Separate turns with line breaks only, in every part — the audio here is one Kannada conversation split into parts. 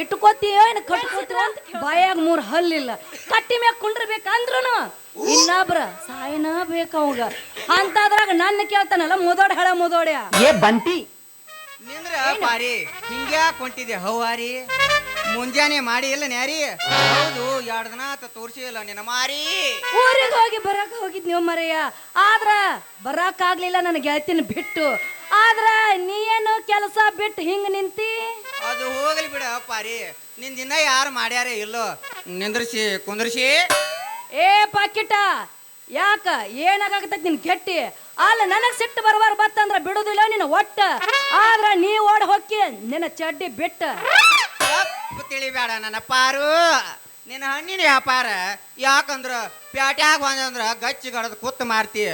ಇಟ್ಕೋತೀಯೋ ಏನು ಕಟ್ಕೋತೀವೋ ಅಂತ ಬಾಯಾಗ ಮೂರು ಹಲ್ಲಿಲ್ಲ ಕಟ್ಟಿ ಮ್ಯಾಗ ಕುಂಡ್ರಬೇಕಂದ್ರೂ ಇನ್ನೊಬ್ರ ಸಾಯನ ಬೇಕು ಅವಾಗ. ಅಂತದ್ರಾಗ ನನ್ನ ಕೇಳ್ತಾನಲ್ಲ ಮುದೋಡ್ ಹೇಳ ಮುದೋಡ್ಯ.
ಏ ಬಂತಿ
ನಿಂದ್ರ ಪಾರಿ ಹಿಂಗ್ಯಾಕ್ ಹೊಂಟಿದೆ ಹೌವಾರಿ ಮುಂಜಾನೆ ಮಾಡಿ ಇಲ್ಲ ನ್ಯಾರಿ? ಹೌದು ಎರಡ್ ದಿನ ಆತ ತೋರ್ಸಿ ಇಲ್ಲ ನಿನ್ನ ಮಾರಿ.
ಊರಿಗೆ ಹೋಗಿ ಬರಕ್ ಹೋಗಿದ್ ನೀವು ಮರೆಯ ಆದ್ರ ಬರಕ್ ಆಗ್ಲಿಲ್ಲ ನನ್ನ ಗೆಳತಿನ ಬಿಟ್ಟು. ಆದ್ರ ನೀ ಏನು ಕೆಲಸ ಬಿಟ್ಟು ಹಿಂಗ್ ನಿಂತಿ?
ಅದು ಹೋಗಲಿ ಬಿಡ ಪಾರಿ ನಿನ್ ದಿನ ಯಾರು ಮಾಡ್ಯಾರೇ ಇಲ್ಲೋ. ನಿಂದ್ರಿಸಿ ಕುಂದ್ರಿಸಿ.
ಏ ಪಾಕಿಟ ಯಾಕ ಏನಾಗತ್ತೈತಿ ನಿನ್ ಕೆಟ್ಟಿ? ಅಲ್ಲ ನನಗ್ ಸಿಟ್ಟು ಬರಬಾರ ಬತ್ತಂದ್ರ ಬಿಡುದಿಲ್ಲ ನಿನ್ನ ಒಟ್ಟ. ಆದ್ರ ನೀ ಓಡ್ ಹೊಕ್ಕಿ ನಿನ್ನ ಚಡ್ಡಿ ಬಿಟ್ಟ.
ತಪ್ಪು ತಿಳಿಬೇಡ ನನ್ನ ಪಾರು. ನಿನ್ನ ಹಣ್ಣಿನ ವ್ಯಾಪಾರ ಯಾಕಂದ್ರ ಪ್ಯಾಟ್ಯಾಗ ಬಂದಂದ್ರ ಗಚ್ಚಿ ಗಡದ ಕೂತ್ ಮಾರ್ತಿ.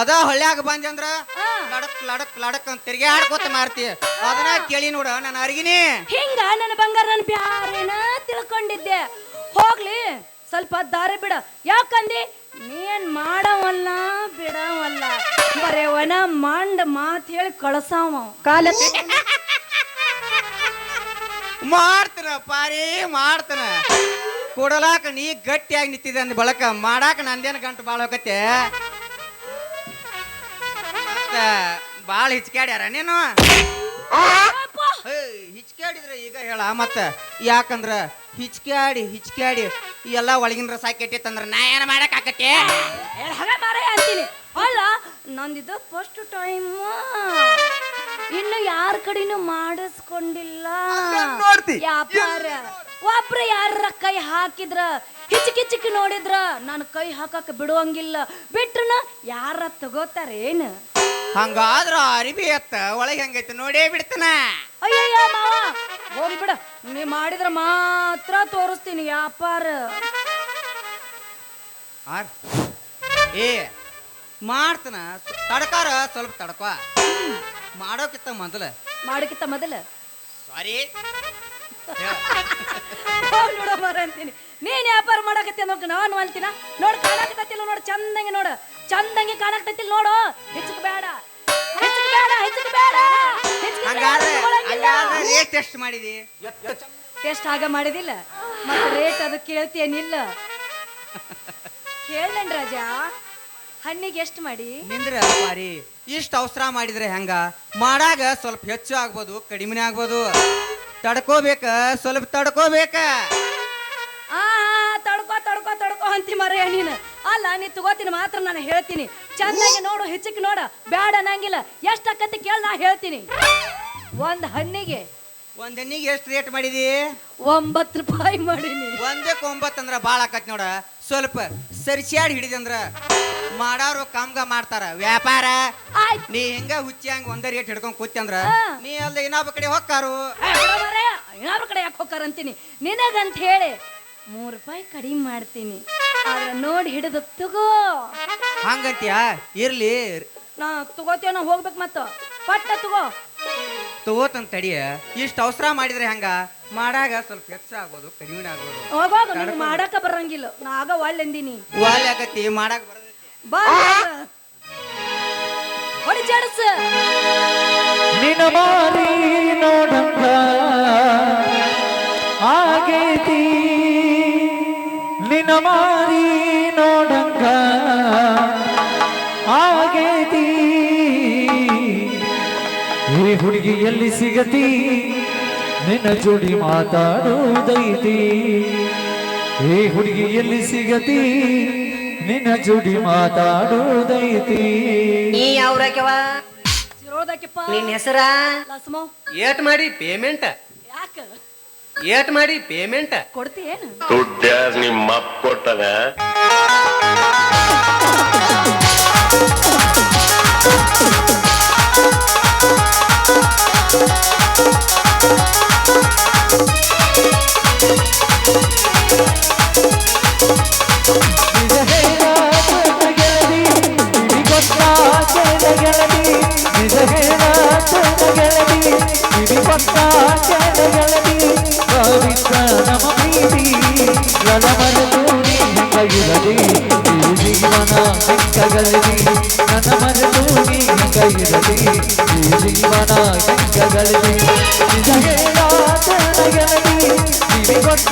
ಅದ ಹಳ್ಳಿಯಾಗ ಬಂದಂದ್ರ
ಅಂದ್ರ
ಲಡಕ್ ಲಡಕ್ ಲಡಕ್ ಅಂತ ತಿರ್ಗಿ ಕೂತ್ ಮಾರ್ತಿ. ಅದನ್ನ ಕೇಳಿ ನೋಡ ನನ್ನ ಅರ್ಗಿನಿ.
ಹಿಂಗ ನನ್ನ ಬಂಗಾರ ನನ್ನ ಬ್ಯಾರೇನ ತಿಳ್ಕೊಂಡಿದ್ದೆ. ಹೋಗ್ಲಿ ಸ್ವಲ್ಪ ದಾರಿ ಬಿಡ. ಯಾಕಂದಿ? ನೀನ್ ಮಾಡವಲ್ಲ ಬಿಡವಲ್ಲ. ಬರೇವನ ಮಂಡ್ ಮಾತ್ ಹೇಳಿ ಕಳಸಾವ.
ಕಾಲ
ಮಾಡ್ತನ ಪಾರಿ ಮಾಡ್ತನ. ಕೊಡಲಾಕ ನೀ ಗಟ್ಟಿಯಾಗಿ ನಿಂತಿದೆ ಅಂದ ಬಳಕ. ಮಾಡಾಕ ನಂದೇನು ಗಂಟು ಭಾಳ ಹೋಗತ್ತೆ? ಮತ್ತ ಭಾಳ ಹಿಚ್ಕ್ಯಾಡ್ಯಾರ ನೀನು? ಹಿಚ್ಕ್ಯಾಡಿದ್ರೆ ಈಗ ಹೇಳ ಮತ್ತ. ಯಾಕಂದ್ರ ಹಿಚ್ಕ್ಯಾಡಿ ಹಿಚ್ಕ್ಯಾಡಿ ಎಲ್ಲ ಒಳಗಿನ ರಸ ಕೆಟ್ಟಿತ್ತಂದ್ರ ನಾ ಏನ ಮಾಡಕ್ ಆಕತ್ತೆ
ಹಾಗ ಮಾರೇ ಅಂತೀನಿ. ಅಲ್ಲ ನಂದಿದ್ದು ಫಸ್ಟ್ ಟೈಮ್ ಇನ್ನು ಯಾರ ಕಡೆನೂ ಮಾಡಿಸ್ಕೊಂಡಿಲ್ಲ.
ನೋಡ್ತಿ.
ವ್ಯಾಪಾರ. ಒಬ್ರು ಯಾರ ಕೈ ಹಾಕಿದ್ರ ಹಿಚಿಕಿಚಿಕಿ ನೋಡಿದ್ರ ನಾನು ಕೈ ಹಾಕಕ್ ಬಿಡುವಂಗಿಲ್ಲ. ಬಿಟ್ರನ ಯಾರ ತಗೋತಾರೇನು?
ಹಂಗಾದ್ರ ಅರಿಬಿ ಎತ್ತ ಒಳಗೆ ಹೆಂಗೈತಿ ನೋಡೇ ಬಿಡ್ತನ.
ಅಯ್ಯಯ್ಯ ಮಾವ ಹೋಗ್ಲಿ ಬಿಡ. ನೀ ಮಾಡಿದ್ರ ಮಾತ್ರ ತೋರಿಸ್ತೀನಿ ವ್ಯಾಪಾರ.
ಆರ್. ಏ ಮಾಡ್ತನ. ತಡಕಾರ ಸ್ವಲ್ಪ ತಡಕೋ. ಮಾಡೋಕಿತ್ತ ಮೊದಲ.
ಮಾಡೋಕಿತ್ತ ಮೊದಲ.
ಸಾರಿ.
ಹೋಗ್ ನೋಡ ಮರ ಅಂತೀನಿ. ನೀನ್ ವ್ಯಾಪಾರ ಮಾಡಕತ್ತಿ ಅನ್ನೋಕೆ ನಾನು ಅಂತೀನ? ನೋಡ್ ಕಾಣಕತ್ತಿಲ್ಲ ನೋಡು ಚಂದಂಗೆ ನೋಡು. ಚಂದಂಗೆ ಕಾಣಕತ್ತಿಲ್ಲ ನೋಡು. ಹೆಚ್ಚಕ್ ಬೇಡ
ರೇಟ್ ಎಷ್ಟು ಮಾಡಿದಿ
ಟೆಸ್ಟ್ ಆಗ ಮಾಡಿದಿಲ್ಲ. ಮತ್ತೆ ರೇಟ್ ಅದು ಕೇಳ್ತೇನಿಲ್ಲ. ಕೇಳನ್ ರಾಜ ಹಣ್ಣಿಗೆ ಎಷ್ಟು ಮಾಡಿ?
ನಿಂದ್ರ ಮಾರಿ ಇಷ್ಟು ಅವಸರ ಮಾಡಿದ್ರೆ ಹೆಂಗ? ಮಾಡಾಗ ಸ್ವಲ್ಪ ಹೆಚ್ಚು ಆಗ್ಬೋದು ಕಡಿಮೆನೇ ಆಗ್ಬೋದು. ತಡ್ಕೋಬೇಕ ಸ್ವಲ್ಪ ತಡ್ಕೋಬೇಕ.
ಆ ತಡ್ಕೋ ತಡ್ಕೋ ತಡ್ಕೋ ಅಂತಿ ಮರ ನೀನು. ಅಲ್ಲ ನೀ ತಗೋತೀನಿ ಮಾತ್ರ ನಾನು ಹೇಳ್ತೀನಿ. ಚೆನ್ನಾಗಿ ನೋಡು ಹೆಚ್ಚಕ್ಕೆ ನೋಡ. ಬೇಡ ಅನ್ನಂಗಿಲ್ಲ. ಎಷ್ಟು ಅಕ್ಕಂತ ಕೇಳ ನಾ ಹೇಳ್ತೀನಿ. ಒಂದ್ ಹಣ್ಣಿಗೆ
ಒಂದ್ ಎಣ್ಣಿಗೆ ಎಷ್ಟು ರೇಟ್ ಮಾಡಿದಿ?
ಒಂಬತ್ತು ರೂಪಾಯಿ ಮಾಡೀನಿ.
ಒಂದೇ ಒಂಬತ್ತು ಅಂದ್ರ ಭಾಳ ಆಕತ್ ನೋಡ. ಸ್ವಲ್ಪ ಸರಿಸ್ಯಾಡ್ ಹಿಡಿದಂದ್ರ ಮಾಡೋರು ಕಾಮ್ಗ ಮಾಡ್ತಾರ. ವ್ಯಾಪಾರ ನೀ ಹಿಂಗ ಹುಚ್ಚಿ ಹಂಗ ಒಂದೇ ರೇಟ್ ಹಿಡ್ಕೊಂಡ್ ಕೂತಿ ಅಂದ್ರ. ನೀ ಅಲ್ಲ ಇನ್ನೊಬ್ಬ ಕಡೆ ಹೊಕ್ಕಾರು?
ಇನ್ನೊಬ್ಬ ಕಡೆ ಯಾಕೆ ಹೋಗ್ತಾರಂತೀನಿ ನಿನಗಂತ ಹೇಳಿ ಮೂರು ರೂಪಾಯಿ ಕಡಿಮೆ ಮಾಡ್ತೀನಿ. ಆದ್ರೆ ನೋಡಿ ಹಿಡಿದು ತಗೋ.
ಹಂಗಂತ್ಯಾ? ಇರ್ಲಿ.
ನಾ ತಗೋತೀವ ನಾ ಹೋಗ್ಬೇಕು ಮತ್ತ. ಪಟ್ಟ ತಗೋ.
ತಗೋತಂತ ತಡಿಯ ಇಷ್ಟು ಅವಸರ ಮಾಡಿದ್ರೆ ಹೆಂಗ? ಮಾಡಾಗ ಸ್ವಲ್ಪ ಹೆಚ್ಚ ಆಗೋದು ಕಡಿಮೆ
ಆಗೋದು. ನಿಂಗೆ ಮಾಡಕ ಬರಂಗಿಲ್ಲ. ನಾ ಆಗ ಒಳ್ಳೆಂದಿನಿ
ವಾಲ್ ಆಗತಿ ಮಾಡಾಕ ಬರದೈತಿ.
ಬಾ. ಹೊಡಿ ಜಡಸ
ನಿನ ಮಾರಿ ನೋಡಂಗ. ಆಗೈತಿ. ನಿನ ಮಾರಿ ನೋಡಂಗ. ಈ ಹುಡುಗಿ ಎಲ್ಲಿ ಸಿಗತಿ? ನಿನ್ನ ಜೋಡಿ ಮಾತಾಡುವುದೈತಿ. ಈ ಹುಡುಗಿ ಎಲ್ಲಿ ಸಿಗತಿ? ನಿನ್ನ ಜೋಡಿ ಮಾತಾಡುವುದೈತಿ.
ನೀ ಯಾವ್ರಾಕ್ಯವ? ನಿನ್ನ ಹೆಸರ?
ಲಸ್ಮೋ.
ಏಟ್ ಮಾಡಿ ಪೇಮೆಂಟ್
ಯಾಕ?
ಏಟ್ ಮಾಡಿ ಪೇಮೆಂಟ್
ಕೊಡ್ತೀಯೇನು?
ದುಡ್ಡ ನಿಮ್ಮ ಅಪ್ಪ ಕೊಟ್ಟನ?
ಕಿಂಕಗಳಲ್ಲಿ ನನ್ನ ಮನದು ನೀ ಕೈರಲಿ ಈ ಜೀವನ ಕಿಂಕಗಳಲ್ಲಿ ನಿಜ ಹೇಳ ನನಗನಗಿ ಕಿವಿಗೊಟ್ಟ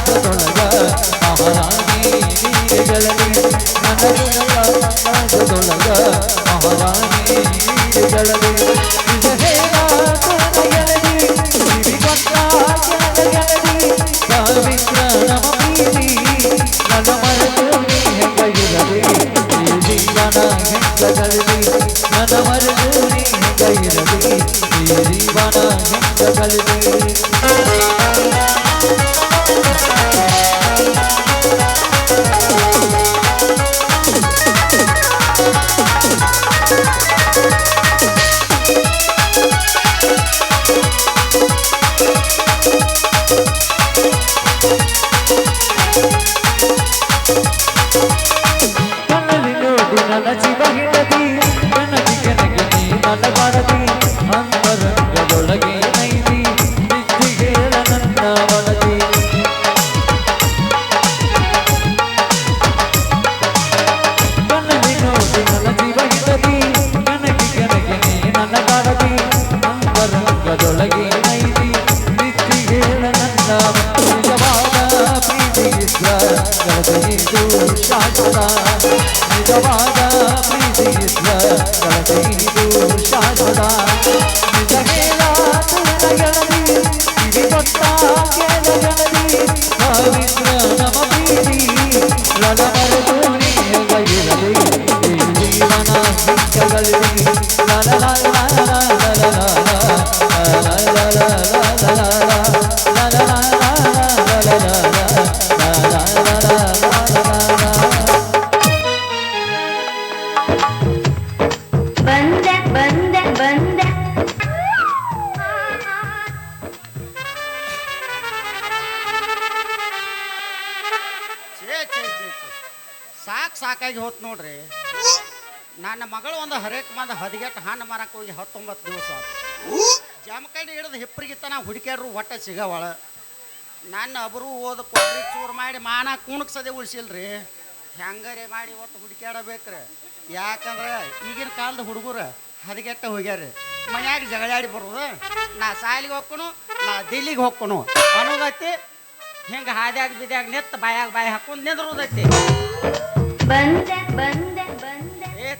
ರಾಗದೊಳಗ ಮಹಾರಾಣಿ
ಸಾಕಾಗಿ ಹೋತ್ ನೋಡ್ರಿ. ನನ್ನ ಮಗಳು ಒಂದು ಹರೇಕ್ ಬಂದ ಹದಿಗೆಟ್ಟು ಹಣ್ಣು ಮಾರಕ್ಕೆ ಹೋಗಿ ಹತ್ತೊಂಬತ್ತು ದಿವಸ ಜಮಕಂಡಿ ಹಿಡಿದು ಹಿಪ್ಪರಿಗಿತ್ತ ತನ ಹುಡುಕ್ಯಾಡ್ರು ಒಟ್ಟ ಸಿಗವಳ. ನನ್ನ ಅಬರು ಓದ ಕೊಡ್ರಿ, ಚೂರು ಮಾಡಿ ಮಾನ ಕುಣಕ್ಸದೆ ಉಳಿಸಿಲ್ರಿ. ಹೆಂಗರೆ ಮಾಡಿ ಒಟ್ಟು ಹುಡುಕ್ಯಾಡಬೇಕ್ರಿ. ಯಾಕಂದ್ರೆ ಈಗಿನ ಕಾಲದ ಹುಡುಗರು ಹದಗೆಟ್ಟ ಹೋಗ್ಯಾರ ಮನ್ಯಾಗ ಜಗಳಾಡಿ ಬರೋದು. ನಾ ಸಾಲಿಗೆ ಹೋಗ್ಕೊನು ನಾ ದಿಲ್ಲಿಗೆ ಹೋಗ್ಕೊನು ಅನ್ನೋದೈತಿ ಹಿಂಗೆ ಹಾದ್ಯಾಗ ಬಿದ್ಯಾಗ ನೆತ್ತ ಬಾಯಾಗ ಬಾಯಿ ಹಾಕೊಂಡು ನಿಂದ್ರೋದೈತಿ.
ಬಂದೆ ಬಂದೆ ಬಂದೆ.
ಏ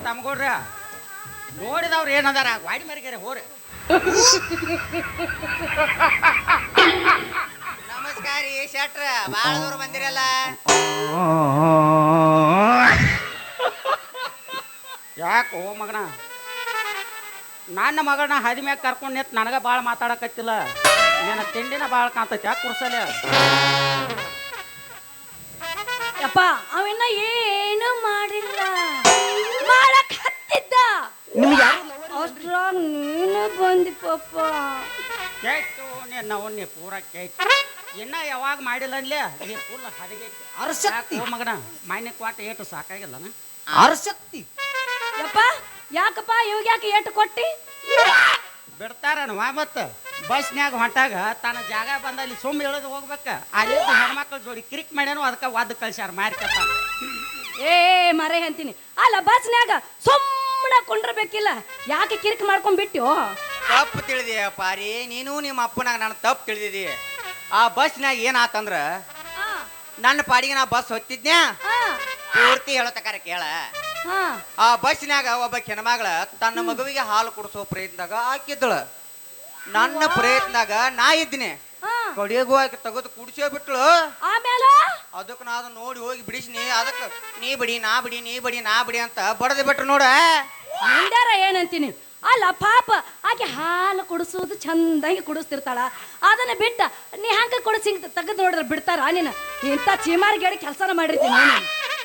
ನೋಡಿದವ್ರು ಏನದಾರ ವಾಡಿ ಮರಿಗಾರೆ ಹೋರಿ. ನಮಸ್ಕಾರ ರೀ, ಶೆಟ್ರ ಭಾಳ ದೂರ ಬಂದಿರಲ್ಲ. ಯಾಕೋ ಮಗನ, ನನ್ನ ಮಗಳನ್ನ ಹದಿ ಮ್ಯಾಗ ಕರ್ಕೊಂಡು ನಿಂತು ನನಗೆ ಭಾಳ ಮಾತಾಡಕತ್ತಿಲ್ಲ. ನಿನ್ನ ತಿಂಡಿನ ಭಾಳ ಕಾಣ್ತೈತಿ, ಯಾಕೆ ಕುರ್ಸಲ್ಲ?
ಯಪ್ಪ ಅವನ್ನ ಏನು ಮಾಡಿಲ್ಲ. ಮಾಡಕ್ ಹತ್ತಿದ್ದ. ಅಷ್ಟ್ರಾಗ ನೀನು ಬಂದಿ ಪಪ್ಪ
ಕೇಯ್ತು ನಿನ್ನ ಅವನ್ನೇ ಪೂರ ಕೇಯ್ತು ಇನ್ನ ಯಾವಾಗ ಮಾಡಿಲ್ಲ ಅನ್ಲೇ? ನೀ ಫುಲ್ ಹದಗೆ
ಅರಸಕ್ತಿ.
ಮಗನ ಮಾನ್ಯ ಕ್ವಾಟ ಏಟು ಸಾಕಾಗಿಲ್ಲ
ಅರಸಕ್ತಿ
ಯಪ್ಪ ಯಾಕಪ್ಪ ಇವಾಗ ಯಾಕೆ ಏಟು ಕೊಟ್ಟಿ?
ಬಿಡ್ತಾರನ ಮತ್ತ? ಬಸ್ನ್ಯಾಗ ಹೊಂಟಾಗ ತನ್ನ ಜಾಗ ಬಂದ ಅಲ್ಲಿ ಸುಮ್ಮ ಹೇಳೋದು ಹೋಗ್ಬೇಕ. ಅಲ್ಲಿ ಹೆಣ್ಮಕ್ಳು ಜೋಡಿ ಕ್ರಿಕ್ ಮಾಡ್ಯಾನು ಅದಕ್ಕೆ ಒದ್ದು ಕಳ್ಸ್ಯಾರ ಮಾರ್ಕತ್ತ
ಏ ಮರೆ ಅಂತೀನಿ. ಅಲ್ಲ ಬಸ್ನ್ಯಾಗ ಸುಮ್ಮನೆ ಕುಂಡ್ರಬೇಕಿಲ್ಲ. ಯಾಕೆ ಕಿರಿಕ್ ಮಾಡ್ಕೊಂಡ್ ಬಿಟ್ಟು
ತಪ್ಪು ತಿಳಿದಿಯ ಪಾರಿ. ನೀನು ನಿಮ್ಮ ಅಪ್ಪನಾಗ ನಾನು ತಪ್ಪು ತಿಳಿದಿದಿ. ಆ ಬಸ್ನ್ಯಾಗ ಏನಾತಂದ್ರ ನನ್ನ ಪಾಡಿಗೆ ನಾ ಬಸ್ ಹೊತ್ತಿದ್ನ್ಯಾ? ಪೂರ್ತಿ ಹೇಳತಕಾರ ಕೇಳ.
ಹಾ.
ಆ ಬಸ್ನ್ಯಾಗ ಒಬ್ಬ ಹೆಣ್ಮಗಳ ತನ್ನ ಮಗುವಿಗೆ ಹಾಲು ಕುಡಿಸೋ ಪ್ರಯತ್ನದಾಗ ಹಾಕಿದ್ದಳ. ನನ್ನ ಪ್ರಯತ್ನದಾಗ ನಾ ಇದ್ದೀನಿ.
ಹಾ.
ಆಕೆ ತೆಗೆದು ಕುಡಿಸೇ ಬಿಟ್ಳು
ಆಮೇಲೆ
ಅದಕ್ಕೆ ನಾ ಅದನ್ನ ನೋಡಿ ಹೋಗಿ ಬಿಡಿಸ್ನಿ. ಅದಕ್ಕೆ ನೀ ಬಿಡಿ ನಾ ಬಿಡಿ ನೀ ಬಿಡಿ ನಾ ಬಿಡಿ ಅಂತ ಬಡದೆ ಬಿಟ್ರು ನೋಡ.
ಮುಂದಾರ ಏನಂತೀನಿ? ಅಲ್ಲ ಪಾಪ ಆಕೆ ಹಾಲು ಕುಡಿಸೋದು ಚಂದಾಗಿ ಕುಡಿಸ್ತಿರ್ತಾಳ. ಅದನ್ನ ಬಿಟ್ಟ ನೀ ಹಂಗ ಕುಡಿಸಿ ತೆಗೆದು ನೋಡಿದ್ರೆ ಬಿಡ್ತಾರ ನೀನು? ಇಂಥ ಚೀಮಾರಿ ಗೇಡಿ ಕೆಲಸನ ಮಾಡಿರ್ತೀನಿ ನೀನು.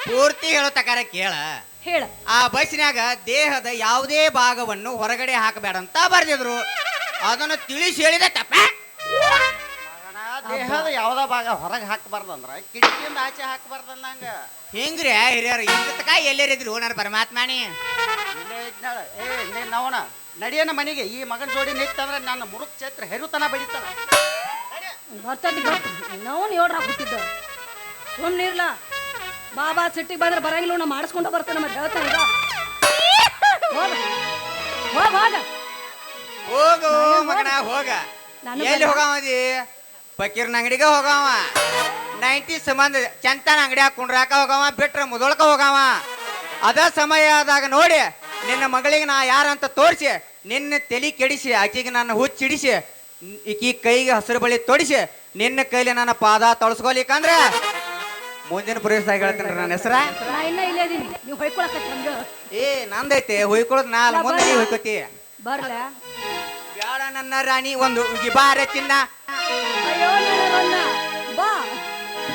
ಪೂರ್ತಿ ಹೇಳೋ ತಕಾರ ಕೇಳ.
ಹೇಳ.
ಆ ಬಸ್ನ್ಯಾಗ ದೇಹದ ಯಾವುದೇ ಭಾಗವನ್ನು ಹೊರಗಡೆ ಹಾಕಬೇಡ ಅಂತ ಬರ್ದಿದ್ರು. ಅದನ್ನು ತಿಳಿಸಿ ಹೇಳಿದೆ ತಪ್ಪ.
ಮಗನ ದೇಹದ ಯಾವ್ದ ಭಾಗ ಹೊರಗೆ ಹಾಕಬಾರ್ದಂದ್ರ ಕಿಟಕಿಯಿಂದ ಆಚೆ ಹಾಕಬಾರ್ದಂದಂಗ
ಹೆಂಗ್ರಿ ಹಿರಿಯರು ಇಷ್ಟಕ್ಕ ಎಲ್ಲೇರಿದ್ರು ನನ್ನ ಪರಮಾತ್ಮನಿ?
ಇಲ್ಲೇ ಇದ್ನಾಳ. ಏ ನೀನ್ ನವನ ನಡಿಯನ ಮನೆಗೆ ಈ ಮಗನ ಜೋಡಿ ನಿಂತಂದ್ರೆ ನನ್ನ ಮುರುಕ್ ಚೇತ್ರ ಹೆರುತನ ಬೆಳಿತಾನ
ಬರ್ತೈತಿ ನಾವು ನೋಡ್ರ ಹುಟ್ಟಿದ್ದ ಸುಮ್ಮನಿರ್ಲ ಬಾಬಾ ಸಿಟ್ಟಿಗೆ ಬಂದ್ರೆ ಬರಂಗಿಲ್ಲ ನಾ ಮಾಡಿಸ್ಕೊಂಡು ಬರ್ತಾನೆ ಮತ್ತೆ ಹೇಳ್ತಾನೆ. ಹೋಗ ಹೋಗ. ಹೋಗ.
ಹೋಗ. ಎಲ್ಲಿ ಹೋಗವದಿ ಫಕೀರ್ನ ಅಂಗಡಿಗೆ ಹೋಗವ. ನೈಂಟಿ ಸಂಬಂಧ ಚಂತನ ಅಂಗಡಿ ಕುಂಡ್ರಾಕ ಹೋಗವ ಬಿಟ್ರ ಮುದೊಳ್ಕ ಹೋಗವ. ಅದ ಸಮಯ ಆದಾಗ ನೋಡಿ ನಿನ್ನ ಮಗಳಿಗೆ ನಾ ಯಾರಂತ ತೋರಿಸಿ ನಿನ್ನ ತಲೆ ಕೆಡಿಸಿ ಆಕೆಗೆ ನನ್ನ ಹುಚ್ಚಿಡಿಸಿ ಈಕಿ ಕೈಗೆ ಹಸಿರು ಬಳಿ ತೊಡಿಸಿ ನಿನ್ನ ಕೈಲಿ ನನ್ನ ಪಾದ ತೊಳಸ್ಕೊಲಿಕ್ಕಂದ್ರೆ ಮುಂದಿನ ಪ್ರವೇಶದಾಗ ಹೇಳ್ತೀನಿ ನನ್ನ ಹೆಸರ.
ನಾ ಇನ್ನ ಇಲ್ಲೇ ಇದೀನಿ. ನೀವು ಹೊಯ್ಕೊಳಕತ್ತಿ
ಏ ನಂದೈತೆ ಹೊಯ್ಕೊಳ್ಳೋದು ನಾ ಅಲ್ಲ ಮುಂದೆ ನೀ ಹೊಯ್ಕೋತಿ.
ಬರ್ಲ?
ಬ್ಯಾಡ ನನ್ನ ರಾಣಿ ಒಂದು ಉಗಿ ಬಾರೆ ಚಿನ್ನ
ಬಾ.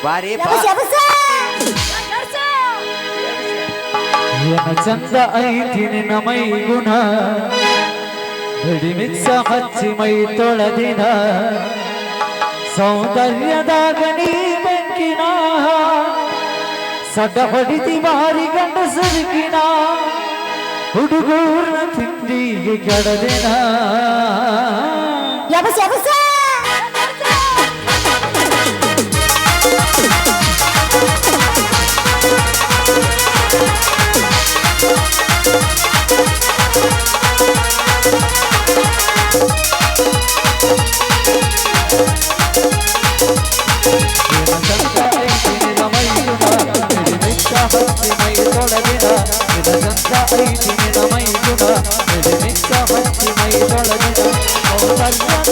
ಬಾರಿ ಬಾ!
ಏನ ಚಂದ ಐತಿ ನಿನ್ನ ಮೈ ಗುಣ ಮಿಕ್ಸ ಹಚ್ಚಿ ಮೈ ತೊಳೆದಿನ. ಸೌಂದರ್ಯದಾಗ ನೀ ಬೆಂಕಿನ ಸಡ ಹೊಡಿತಿ ಬಾರಿ ಗಂಡ ಸುರುಕಿನ ಹುಡುಗೂರ್ನ ತಿಂಡಿಗೆ ಕೆಡದಿನ? ಚಂದ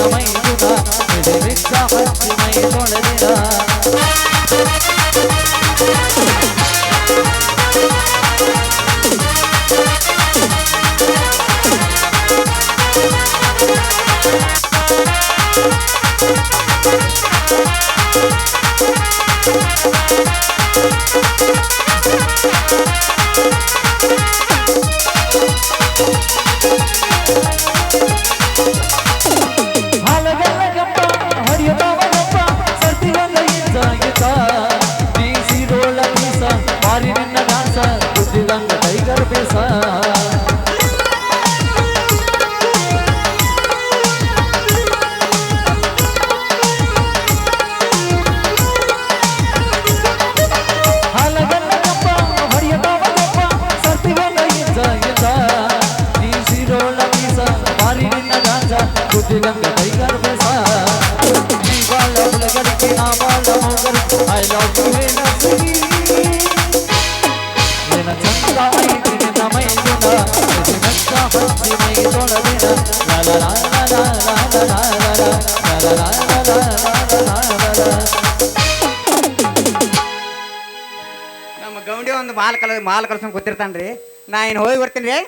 ಐತಿ ನಿನ್ನ ಮೈಗುಣ ಮೆಚ್ಚ ಹಚ್ಚಿ ಗಂಗ ಕೈಗಾರ ಬೆಸ ನೀ ಬಾಳ ಹುಲಗಡಿಕೆ ನಾ ಬಾಳ ಹೋಗರು ಐ ಲವ್ ಯು ಹೇಳ ನಿನ್ನ ಚಂದ ಐತಿ ನಿನ್ನ ಮೈದುನ ನಿನ್ನಕ್ಕ ಹಚ್ಚಿ ಮೈ ತೊಳೆದಿನ ಲ ಲ ಲ ಲ ಲ ಲ ಲ ಲ ಲ ಲ ಲ ಲ ಲ ಲ ಲ ಲ
ನಮ್ಮ ಗೌಂಡಿ ಒಂದು ಮಾಲ್ ಕಲ, ಮಾಲ್ ಕಳ್ಸೊಂಡ್ ಕೂತಿರ್ತಾನ್ರಿ. ನಾ ಇನ್ನು ಹೋಗಿ ಬರ್ತೀನಿ ರೀ?